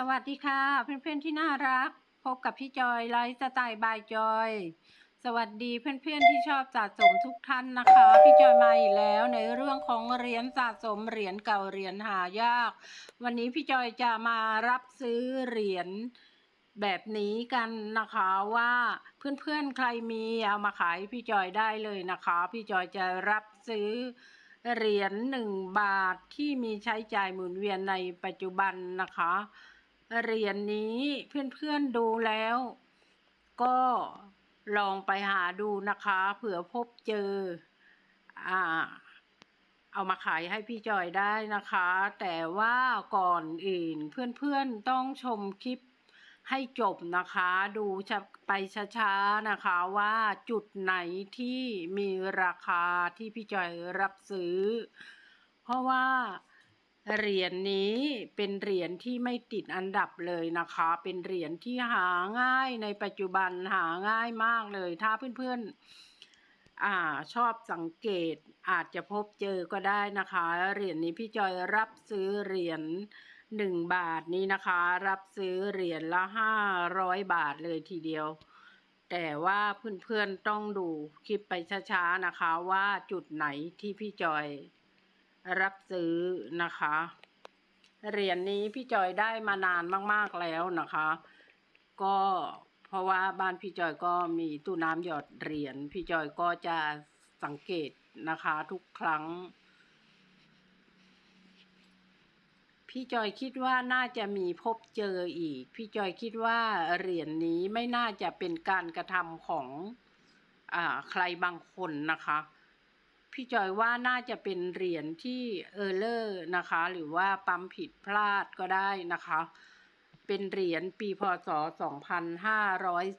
สวัสดีค่ะ เพื่อนๆที่น่ารัก พบกับพี่จอยไลฟ์สไตล์บายจอย สวัสดีเพื่อนๆที่ชอบสะสมทุกท่านนะคะ พี่จอยมาอีกแล้วในเรื่องของเหรียญสะสมเหรียญเก่าเหรียญหายาก วันนี้พี่จอยจะมารับซื้อเหรียญแบบนี้กันนะคะว่าเพื่อนๆใครมีเอามาขายพี่จอยได้เลยนะคะ พี่จอยจะรับซื้อเหรียญหนึ่งบาทที่มีใช้จ่ายหมุนเวียนในปัจจุบันนะคะ เหรียญนี้เพื่อนๆดูแล้ว ก็ลองไปหาดูนะคะเผื่อพบเจอ อ่า เอามาขายให้พี่จอยได้นะคะ แต่ว่าก่อนอื่นเพื่อนๆต้องชมคลิปให้จบนะคะ ดูไปช้าๆนะคะว่าจุดไหนที่มีราคาที่พี่จอยรับซื้อ เพราะว่า เหรียญนี้เป็นเหรียญที่ไม่ติดอันดับเลยนะคะ เป็นเหรียญที่หาง่ายในปัจจุบันหาง่ายมากเลย ถ้าเพื่อนๆอ่าชอบสังเกตอาจจะพบเจอก็ได้นะคะ เหรียญนี้พี่จอยรับซื้อเหรียญหนึ่งบาทนี้นะคะ รับซื้อเหรียญละห้าร้อยบาทเลยทีเดียว แต่ว่าเพื่อนๆต้องดูคลิปไปช้าๆนะคะว่าจุดไหนที่พี่จอย รับซื้อนะคะ เหรียญนี้พี่จอยได้มานานมากๆแล้วนะคะ ก็เพราะว่าบ้านพี่จอยก็มีตู้น้ำหยอดเหรียญพี่จอยก็จะสังเกตนะคะทุกครั้ง พี่จอยคิดว่าน่าจะมีพบเจออีก พี่จอยคิดว่าเหรียญนี้ไม่น่าจะเป็นการกระทำของอ่าใครบางคนนะคะ พี่จอยว่าน่าจะเป็นเหรียญที่เออร์เลอร์นะคะ หรือว่าปั๊มผิดพลาดก็ได้นะคะ เป็นเหรียญปีพศ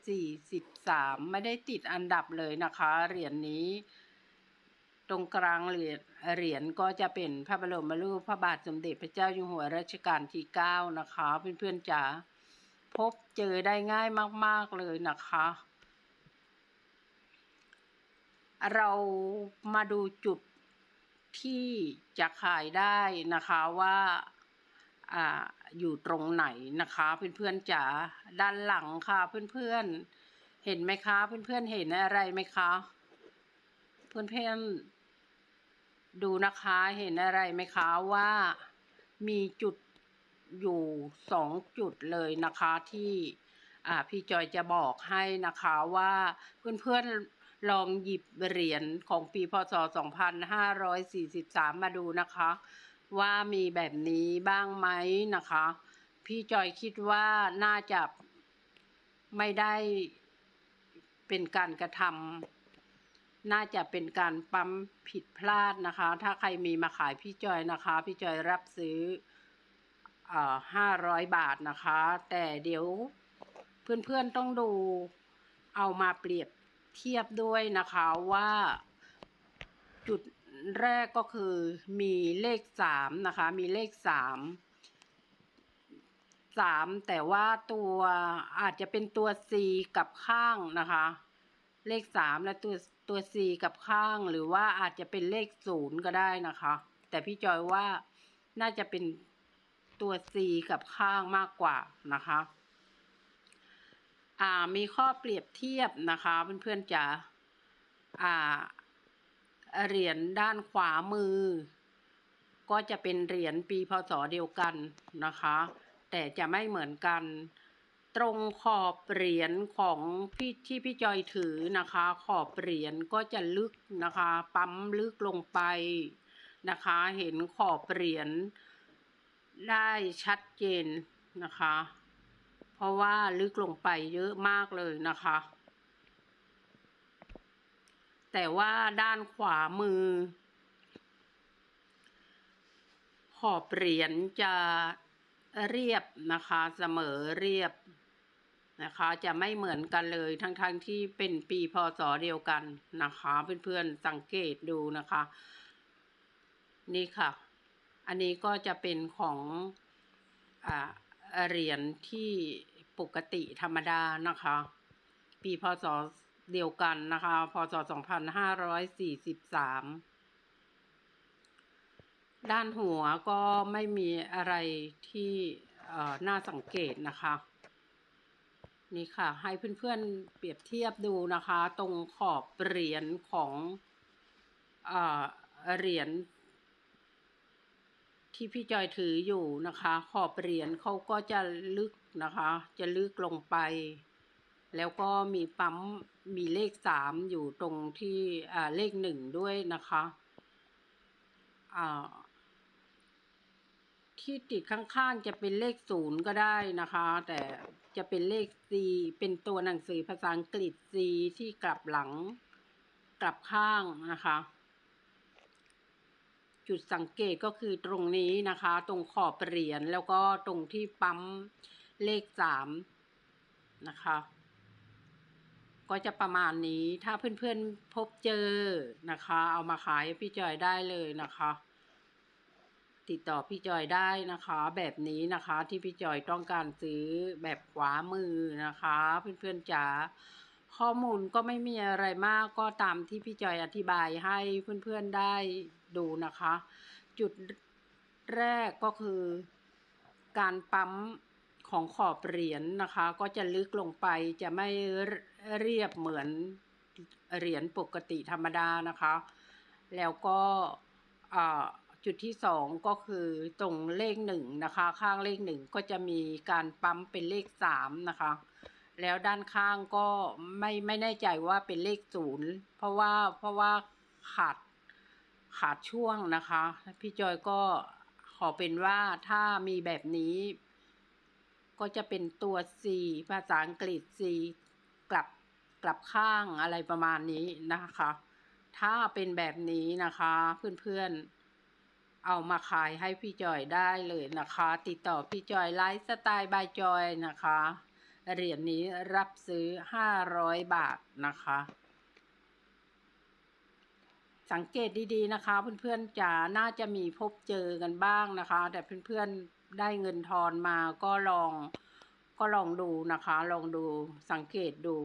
2543 ไม่ได้ติดอันดับเลยนะคะ เหรียญนี้ ตรงกลางเหรียญเหรียญก็จะเป็นพระบรมรูปพระบาทสมเด็จพระเจ้าอยู่หัวรัชกาลที่ 9 นะคะ เพื่อนๆจ๋าพบเจอได้ง่ายมาก ๆ เลยนะคะ เรามาดูจุดที่จะขายได้นะคะว่าอ่าอยู่ตรงไหนนะคะ เพื่อนๆจ๋าด้านหลังค่ะเพื่อนๆเห็นไหมคะ เพื่อนๆเห็นอะไรไหมคะเพื่อนๆดูนะคะเห็นอะไรไหมคะว่ามีจุดอยู่สองจุดเลยนะคะที่พี่จอยจะบอกให้นะคะว่าเพื่อนๆ ลองหยิบเหรียญของปีพศ 2543 มาดูนะคะ ว่ามีแบบนี้บ้างไหมนะคะ พี่จอยคิดว่าน่าจะไม่ได้เป็นการกระทำน่าจะเป็นการปั๊มผิดพลาดนะคะ ถ้าใครมีมาขายพี่จอยนะคะ พี่จอยรับซื้อห้าร้อยบาทนะคะ แต่เดี๋ยวเพื่อนๆต้องดูเอามาเปรียบ เทียบด้วยนะคะว่าจุดแรกก็คือมีเลขสามนะคะ มีเลขสามสามแต่ว่าตัวอาจจะเป็นตัว C กับข้างนะคะ เลขสามและตัวตัว C กับข้างหรือว่าอาจจะเป็นเลขศูนย์ก็ได้นะคะ แต่พี่จอยว่าน่าจะเป็นตัว C กับข้างมากกว่านะคะ มีข้อเปรียบเทียบนะคะเพื่อนๆจะอ่าเหรียญด้านขวามือ ก็จะเป็นเหรียญปีพศเดียวกันนะคะ แต่จะไม่เหมือนกัน ตรงขอบเหรียญของพี่ที่พี่จอยถือนะคะ ขอบเหรียญก็จะลึกนะคะ ปั๊มลึกลงไปนะคะ เห็นขอบเหรียญได้ชัดเจนนะคะ เพราะว่าลึกลงไปเยอะมากเลยนะคะ แต่ว่าด้านขวามือ ขอบเหรียญจะเรียบนะคะเสมอเรียบนะคะ จะไม่เหมือนกันเลยทั้งๆทที่เป็นปีพศเดียวกันนะคะ เพื่อนๆสังเกตดูนะคะ นี่ค่ะ อันนี้ก็จะเป็นของอ่า เหรียญที่ปกติธรรมดานะคะ ปีพศเดียวกันนะคะ พศ 2543 ด้านหัวก็ไม่มีอะไรที่น่าสังเกตนะคะ นี่ค่ะ ให้เพื่อนๆเปรียบเทียบดูนะคะ ตรงขอบเหรียญของอเหรียญ ที่พี่จอยถืออยู่นะคะ ขอบเหรียญเขาก็จะลึกนะคะ จะลึกลงไป แล้วก็มีปั๊มมีเลขสามอยู่ตรงที่อ่าเลขหนึ่งด้วยนะคะอ่าที่ติดข้างๆจะเป็นเลขศูนย์ก็ได้นะคะ แต่จะเป็นเลข C เป็นตัวหนังสือภาษาอังกฤษ C ที่กลับหลังกลับข้างนะคะ จุดสังเกตก็คือตรงนี้นะคะ ตรงขอบเหรียญแล้วก็ตรงที่ปั๊มเลขสามนะคะ ก็จะประมาณนี้ถ้าเพื่อนๆพบเจอนะคะ เอามาขายพี่จอยได้เลยนะคะ ติดต่อพี่จอยได้นะคะ แบบนี้นะคะที่พี่จอยต้องการซื้อแบบขวามือนะคะ เพื่อนๆจ๋า ข้อมูลก็ไม่มีอะไรมากก็ตามที่พี่จอยอธิบายให้เพื่อนๆได้ดูนะคะ จุดแรกก็คือ การปั๊มของขอบเหรียญนะคะ ก็จะลึกลงไปจะไม่เรียบเหมือนเหรียญปกติธรรมดานะคะ แล้วก็จุดที่สองก็คือตรงเลขหนึ่งนะคะ ข้างเลขหนึ่งก็จะมีการปั๊มเป็นเลขสามนะคะ แล้วด้านข้างก็ไม่ไม่แน่ใจว่าเป็นเลขศูนย์เพราะว่าเพราะว่าขาดขาดช่วงนะคะ พี่จอยก็ขอเป็นว่าถ้ามีแบบนี้ ก็จะเป็นตัว C ภาษาอังกฤษ C กลับกลับข้างอะไรประมาณนี้นะคะ ถ้าเป็นแบบนี้นะคะ เพื่อนๆ เอามาขายให้พี่จอยได้เลยนะคะ ติดต่อพี่จอยไลฟ์สไตล์บายจอยนะคะ เหรียญนี้รับซื้อ500บาทนะคะ สังเกตดีๆนะคะ เพื่อนๆจ๋าน่าจะมีพบเจอกันบ้างนะคะ แต่เพื่อนๆได้เงินทอนมาก็ลองก็ลองดูนะคะ ลองดูสังเกตดู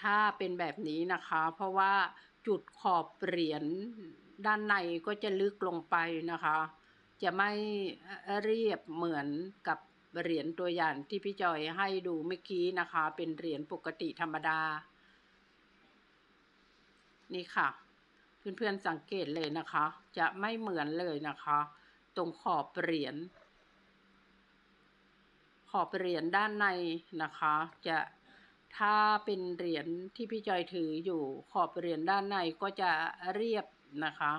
ถ้าเป็นแบบนี้นะคะ เพราะว่าจุดขอบเหรียญด้านในก็จะลึกลงไปนะคะ จะไม่เรียบเหมือนกับ เหรียญตัวอย่างที่พี่จอยให้ดูเมื่อกี้นะคะ เป็นเหรียญปกติธรรมดา นี่ค่ะ เพื่อนๆสังเกตเลยนะคะ จะไม่เหมือนเลยนะคะ ตรงขอบเหรียญขอบเหรียญด้านในนะคะ จะถ้าเป็นเหรียญที่พี่จอยถืออยู่ขอบเหรียญด้านในก็จะเรียบนะคะ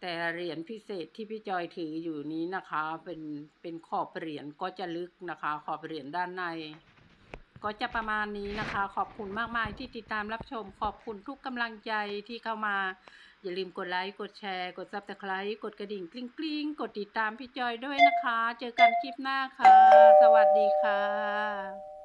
แต่เหรียญพิเศษที่พี่จอยถืออยู่นี้นะคะ เป็นเป็นขอบเหรียญก็จะลึกนะคะ ขอบเหรียญด้านใน ก็จะประมาณนี้นะคะ ขอบคุณมากมายที่ติดตามรับชม ขอบคุณทุกกำลังใจที่เข้ามา อย่าลืมกดไลค์กดแชร์ กดซับสไคร b ์กดกระดิ่งกลิ้งกลิ้งกดติดตามพี่จอยด้วยนะคะ เจอกันคลิปหน้าค่ะ สวัสดีค่ะ